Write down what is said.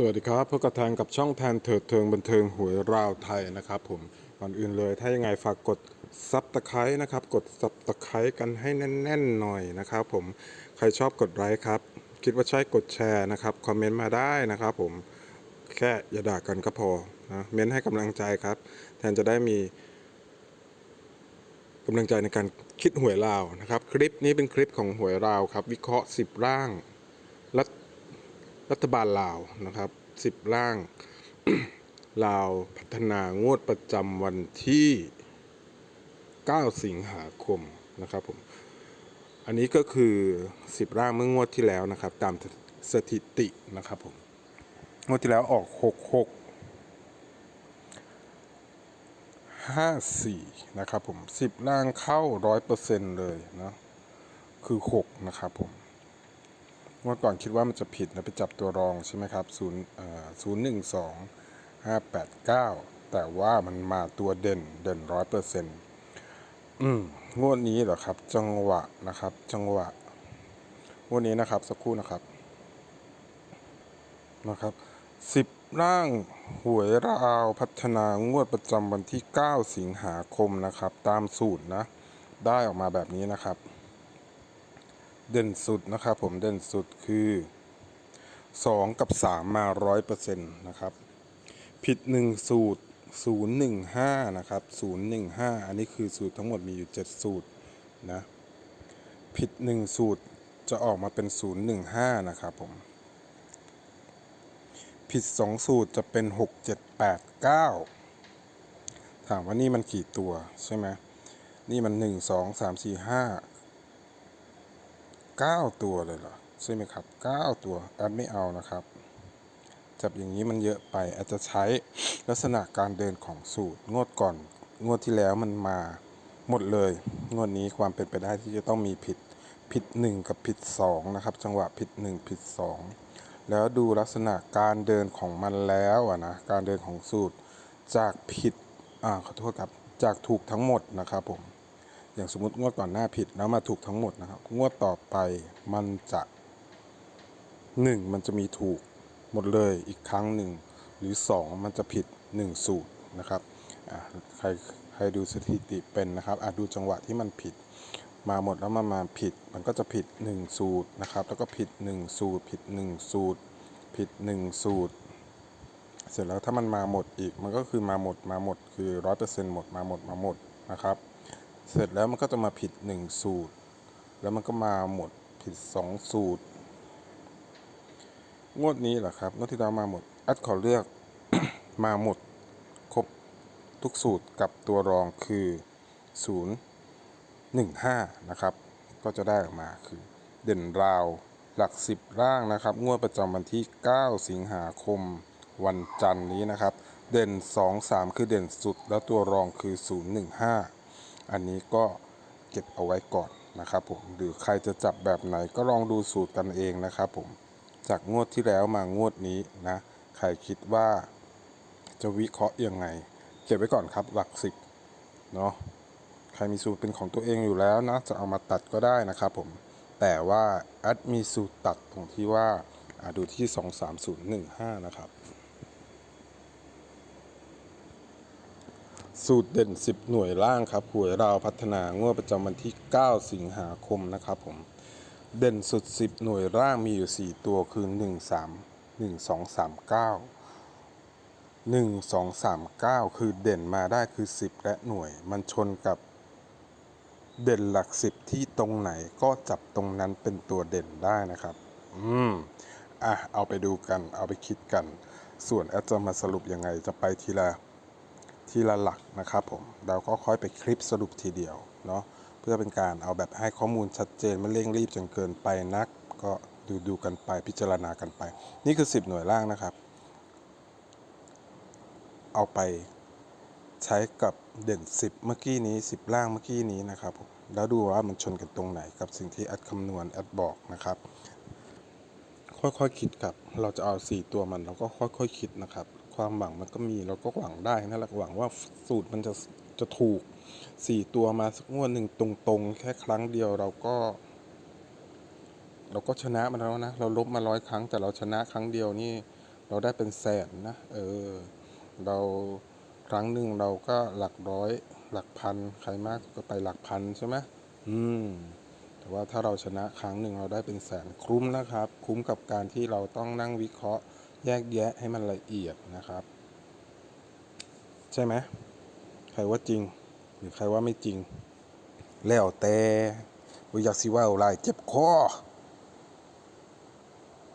สวัสดีครับพบกับแทนกับช่องแทนเถิดเทิงบันเทิงหวยราวไทยนะครับผมก่อนอื่นเลยถ้ายังไงฝากกดซับตะไคร้นะครับ กดซับตะไคร้กันให้แน่นๆหน่อยนะครับผมใครชอบกดไลค์ครับ คิดว่าใช่กดแชร์นะครับคอมเมนต์มาได้นะครับผมแค่อย่าด่ากันก็พอนะเม้นให้กำลังใจครับ แทนจะได้มีกำลังใจในการคิดหวยราวนะครับ คลิปนี้เป็นคลิปของหวยราวครับ วิเคราะห์ 10 ร่าง รัฐบาลลาวนะครับสิบร่าง ลาวพัฒนางวดประจำวันที่ 9 สิงหาคมนะครับผม อันนี้ก็คือ 10 ร่างเมื่องวดที่แล้วนะครับ ตามสถิตินะครับผม งวดที่แล้วออก 66 54 นะครับผม 10 ร่างเข้า 100%เลยนะ คือ 6 นะครับผม เมื่อก่อนคิดว่ามันจะผิดนะไปจับตัวรองใช่ไหมครับศูนย์ศูนย์หนึ่งสองห้าแปดเก้าแต่ว่ามันมาตัวเด่นเด่นร้อยเปอร์เซ็นต์อืมงวดนี้เหรอครับ จังหวะนะครับ จังหวะงวดนี้นะครับ สักครู่นะครับนะครับสิบร่างหวยราวพัฒนางวดประจำวันที่ 9 สิงหาคมนะครับ ตามสูตรนะ ได้ออกมาแบบนี้นะครับ เด่นสุดนะครับผมเด่นสุดคือ 2 กับ 3 มา 100%นะครับ ผิด 1 สูตร 015 นะครับ 015 อันนี้คือสูตรทั้งหมดมีอยู่ 7 สูตรนะ ผิด 1 สูตรจะออกมาเป็น 015 นะครับผม ผิด 2 สูตรจะเป็น 6 7 8 9 ถามว่านี่มันกี่ตัวใช่ไหมนี่มัน 1 2 3 4 5 9 ตัวเลยเหรอใช่ไหมครับ 9 ตัวแอดไม่เอานะครับ จับอย่างนี้มันเยอะไปอาจจะใช้ลักษณะการเดินของสูตรงวดก่อน งวดที่แล้วมันมาหมดเลย งวดนี้ความเป็นไปได้ที่จะต้องมีผิดผิด 1 กับผิด 2 นะครับ จังหวะผิด 1 ผิด 2 แล้วดูลักษณะการเดินของมันแล้วอะนะการเดินของสูตรจากผิดอ่าขอโทษครับจากถูกทั้งหมดนะครับผม อย่างสมมติงวดก่อนหน้าผิดแล้วมาถูกทั้งหมดนะครับ งวดต่อไปมันจะหนึ่งมันจะมีถูกหมดเลยอีกครั้งหนึ่งหรือสองมันจะผิดหนึ่งสูตรนะครับใครใครดูสถิติเป็นนะครับอาจดูจังหวะที่มันผิด มาหมดแล้วมามาผิด มันก็จะผิด 1 สูตรนะครับ แล้วก็ผิด 1 สูตร ผิด 1 สูตร ผิด 1 สูตร เสร็จแล้วถ้ามันมาหมดอีกมันก็คือมาหมดมาหมดคือร้อยเปอร์เซ็นต์หมดมาหมดมาหมดนะครับ เสร็จแล้วมันก็จะมาผิด 1 สูตร แล้วมันก็มาหมดผิด 2 สูตร งวดนี้เหรอครับงวดที่เรามาหมดแอดขอเลือก มาหมด ครบทุกสูตรกับตัวรองคือ 0 1 5 นะครับ ก็จะได้ออกมาคือเด่นราวหลัก 10 ร่างนะครับ งวดประจำวันที่ 9 สิงหาคมวันจันทร์นี้นะครับ เด่น 2 3 คือเด่นสุด แล้วตัวรองคือ 015 อันนี้ก็เก็บเอาไว้ก่อนนะครับผมหรือใครจะจับแบบไหนก็ลองดูสูตรกันเองนะครับผมจากงวดที่แล้วมางวดนี้นะใครคิดว่าจะวิเคราะห์ยังไง เก็บไว้ก่อนครับหลักสิบเนาะใครมีสูตรเป็นของตัวเองอยู่แล้วนะจะเอามาตัดก็ได้นะครับผมแต่ว่าแอดมีสูตรตัดตรงที่ว่าอ่าดูที่ 23015 นะครับ สูตรเด่น 10 หน่วยล่างครับหวยราวพัฒนางวดประจำวันที่ 9 สิงหาคมนะครับผม เด่นสุด 10 หน่วยร่างมีอยู่ 4 ตัวคือ 1 3 1 2 3 9 1 2 3 9 คือเด่นมาได้คือ 10 และหน่วย มันชนกับเด่นหลัก 10 ที่ตรงไหนก็จับตรงนั้นเป็นตัวเด่นได้นะครับ อืม อะ เอาไปดูกัน เอาไปคิดกัน ส่วนแอดจะมาสรุปยังไงจะไปทีละ ทีละหลักนะครับผมเราก็ค่อยไปคลิปสรุปทีเดียวเนาะเพื่อเป็นการเอาแบบให้ข้อมูลชัดเจนไม่เร่งรีบจนเกินไปนัก ก็ดูดูกันไปพิจารณากันไป นี่คือ 10 หน่วยล่างนะครับ เอาไปใช้กับเด่น 10 เมื่อกี้นี้ 10 ล่างเมื่อกี้นี้นะครับผมแล้วดูว่ามันชนกันตรงไหนกับสิ่งที่แอดคำนวณแอดบอกนะครับ ค่อยๆคคิดครับ เราจะเอา 4 ตัวมันเราก็ค่อยๆคคิดนะครับ ความหวังมันก็มีเราก็หวังได้นั่นแหละหวังว่าสูตรมันจะจะถูก4ตัวมาสักงวดหนึ่งตรงๆ แค่ครั้งเดียวเราก็ เราก็ชนะมันแล้วนะ เราลบมาร้อยครั้ง แต่เราชนะครั้งเดียวนี่ เราได้เป็นแสนนะ เออ เราครั้งหนึ่งเราก็หลักร้อย หลักพัน ใครมากก็ไปหลักพันใช่ไหมอืม แต่ว่าถ้าเราชนะครั้งหนึ่งเราได้เป็นแสนคุ้มนะครับ คุ้มกับการที่เราต้องนั่งวิเคราะห์ แยกแยะให้มันละเอียดนะครับ ใช่ไหมใครว่าจริง หรือใครว่าไม่จริง แล้วแต่บ่อยากสิเว่าลายเจ็บคอ